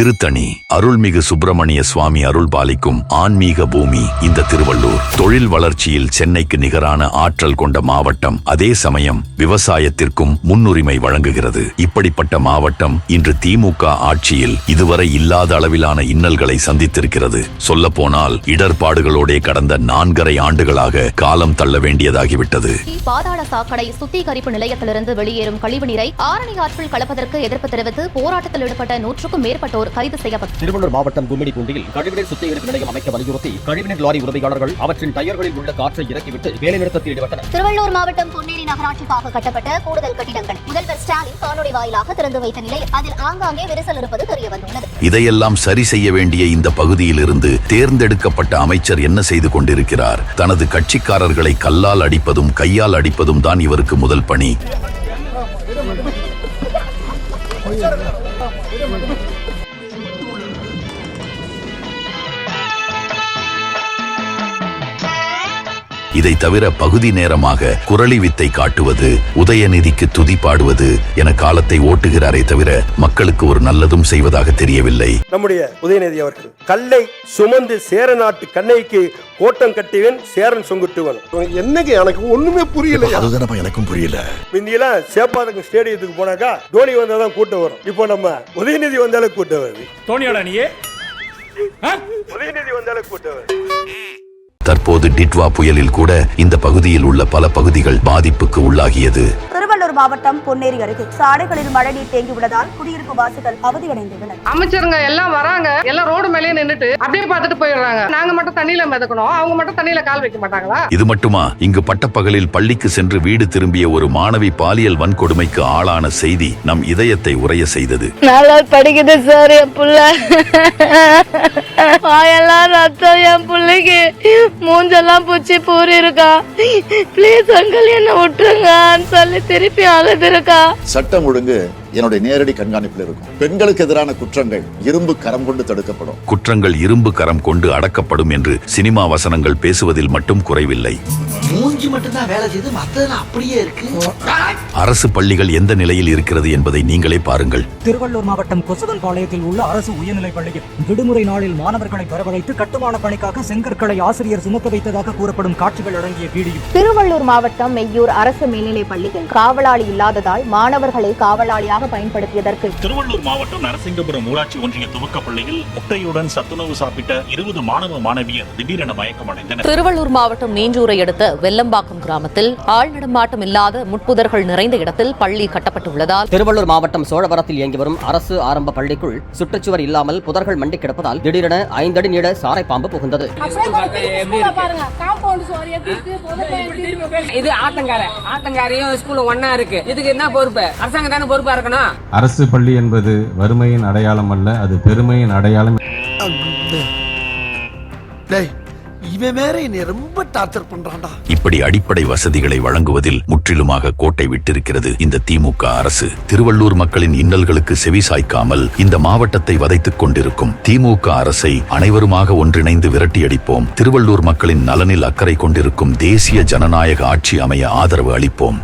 திருத்தணி அருள்மிகு சுப்பிரமணிய சுவாமி அருள் பாலிக்கும் ஆன்மீக பூமி இந்த திருவள்ளூர். தொழில் வளர்ச்சியில் சென்னைக்கு நிகரான ஆற்றல் கொண்ட மாவட்டம். அதே சமயம் விவசாயத்திற்கும் முன்னுரிமை வழங்குகிறது. இப்படிப்பட்ட மாவட்டம் இன்று திமுக ஆட்சியில் இதுவரை இல்லாத அளவிலான இன்னல்களை சந்தித்திருக்கிறது. சொல்லப்போனால் இடர்பாடுகளோடே கடந்த நான்கரை ஆண்டுகளாக காலம் தள்ள வேண்டியதாகிவிட்டது. பாதாள சாக்கடை சுத்திகரிப்பு நிலையத்திலிருந்து வெளியேறும் கழிவுநீரை ஆரணி ஆற்றில் கலப்பதற்கு எதிர்ப்பு தெரிவித்து போராட்டத்தில் ஈடுபட்ட நூற்றுக்கும் மேற்பட்டோர் கைது செய்யப்பட்டனர் திருவள்ளூர் மாவட்டம் கும்மிடிப்பூண்டியில் கழிவுநீர் சுத்திகரிப்பு நிலையம் அமைக்க வலியுறுத்தி கழிவுநீர் லாரி உரிமையாளர்கள் அவற்றின் டயர்களில் உள்ள காற்றை இறக்கிவிட்டு வேலைநிறுத்தத்தில் ஈடுபட்டனர். திருவள்ளூர் மாவட்டம் பொன்னேரி நகராட்சிக்காக கட்டப்பட்ட கூடுதல் கட்டிடங்கள். முதல்வர் ஸ்டாலின் காணொலி வாயிலாக திறந்து வைத்த நிலையில் அதில் ஆங்காங்கே விரிசல் இருப்பது தெரியவந்துள்ளது. இதையெல்லாம் சரி செய்ய வேண்டிய இந்த பகுதியிலிருந்து தேர்ந்தெடுக்கப்பட்ட அமைச்சர் என்ன செய்து கொண்டிருக்கிறார்? தனது கட்சிக்காரர்களை கல்லால் அடிப்பதும் கையால் அடிப்பதும் தான் இவருக்கு முதல் பணி. இதை தவிர பகுதி நேரமாக குரலி வித்தை காட்டுவது உதயநிதிக்கு துதி பாடுவது என காலத்தை ஓட்டுகிறாரே தவிர மக்களுக்கு ஒரு நல்லதும் செய்வதாக தெரியவில்லை. நம்முடைய உதயநிதி அவர்கள் கல்லை சுமந்து சேர நாட்டு கண்ணைக்கு கோட்டம் கட்டிவன் சேரன் சொங்குட்டுவன். என்னங்க எனக்கு ஒண்ணுமே புரியல அதுதானப்பா எனக்கும் புரியல. முந்தியெல்லாம் சேப்பாக்கம் ஸ்டேடியத்துக்கு போனாக்கா தோனி வந்தாதான் கூட்டம் வரும். இப்போ நம்ம உதயநிதி வந்தாலே கூட்டம் வருது. தோனியோட நீ உதயநிதி வந்தாலே கூட்டம் வருது. தற்போது டிட்வா புயலில் கூட இந்த பகுதியில் உள்ள பல பகுதிகள் பாதிப்புக்கு உள்ளாகியது. மாவட்டம் பொன்னேரி அருகே. சாலைகளில் மழைநீர் தேங்கியுள்ளதால் குடியிருப்பு வாசிகள் அவதியடைந்துள்ளனர். அமைச்சருங்க எல்லாம் வராங்க. எல்லாம் ரோடு மேலேயே நின்னுட்டு அப்படியே பார்த்துட்டு போயிடுறாங்க. நாங்க மட்டும் தண்ணியில மிதக்கணும். அவங்க மட்டும் தண்ணியில கால் வைக்க மாட்டாங்களா? இது மட்டுமா? இங்கு பட்டப்பகலில் பள்ளிக்கு சென்று வீடு திரும்பிய ஒரு மாணவி பாலியல் வன்கொடுமைக்கு ஆளான செய்தி நம் இதயத்தை உறைய செய்தது. நல்லா படிக்குது சார் என் புள்ள. வாயெல்லாம் ரத்தம் என் பிள்ளைக்கு. மூஞ்செல்லாம் பூச்சி பூரி இருக்கா ப்ளீஸ் அங்கிள் என்ன விட்டுருங்கன்னு சொல்லி திருப்பி அழுது இருக்கா சட்டம் ஒழுங்கு என்னுடைய நேரடி கண்காணிப்பில் இருக்கும். பெண்களுக்கு எதிரான குற்றங்கள் இரும்பு கரம் கொண்டு தடுக்கப்படும். குற்றங்கள் இரும்பு கரம் கொண்டு அடக்கப்படும் என்று சினிமா வசனங்கள் பேசுவதில் மட்டும் குறைவில்லை. மூஞ்சி மட்டும்தான் வேலை செய்து மத்ததெல்லாம் அப்படியே இருக்கு. அரசு பள்ளிகள் எந்த நிலையில் இருக்கிறது என்பதை நீங்களே பாருங்கள். திருவள்ளூர் மாவட்டம் கொசவன் பாளையத்தில் உள்ள அரசு உயர்நிலைப் பள்ளியில் விடுமுறை நாளில் மாணவர்களை வரவழைத்து கட்டுமான பணிக்காக செங்கற்களை ஆசிரியர் சுமக்க வைத்ததாக கூறப்படும் காட்சிகள் அடங்கிய வீடியோ. திருவள்ளூர் மாவட்டம் மெய்யூர் அரசு மேல்நிலைப் பள்ளியில் காவலாளி இல்லாததால் மாணவர்களை காவலாளியாக பயன்படுத்தியதற்கு. திருவள்ளூர் மாவட்டம் நரசிங்கபுரம் ஊராட்சி ஒன்றிய துவக்கப் பள்ளியில் முட்டையுடன் சத்துணவு சாப்பிட்ட இருபது மாணவ மாணவியர் திடீரென மயக்கமடைந்தனர். திருவள்ளூர் மாவட்டம் மீஞ்சூரை அடுத்த வெள்ளம்பாக்கம் கிராமத்தில் ஆள் நடமாட்டம் இல்லாத முட்புதர்கள் நிறைந்த இடத்தில் பள்ளி கட்டப்பட்டுள்ளதால் திருவள்ளூர் மாவட்டம் சோழவரத்தில் இயங்கி வரும் அரசு ஆரம்ப பள்ளிக்குள் சுற்றுச்சுவர் இல்லாமல் புதர்கள் மண்டி கிடப்பதால் திடீரென ஐந்தடி நீள சாரை பாம்பு புகுந்தது. இது ஆத்தங்கார. ஆத்தங்காரையும் ஸ்கூல்ல ஒன்னா இருக்கு. இதுக்கு என்ன பொறுப்பு? அரசாங்கம் தானே பொறுப்பா இருக்கணும். அரசு பள்ளி என்பது வறுமையின் அடையாளம் அல்ல அது பெருமையின் அடையாளம். டேய் இவன் வேற என்னை ரொம்ப டார்ச்சர் பண்றான்டா. இப்படி அடிப்படை வசதிகளை வழங்குவதில் முற்றிலுமாக கோட்டை விட்டிருக்கிறது இந்த திமுக அரசு. திருவள்ளூர் மக்களின் இன்னல்களுக்கு செவி சாய்க்காமல் இந்த மாவட்டத்தை வதைத்துக் கொண்டிருக்கும் திமுக அரசை அனைவருமாக ஒன்றிணைந்து விரட்டியடிப்போம். திருவள்ளூர் மக்களின் நலனில் அக்கறை கொண்டிருக்கும் தேசிய ஜனநாயக ஆட்சி அமைய ஆதரவு அளிப்போம்.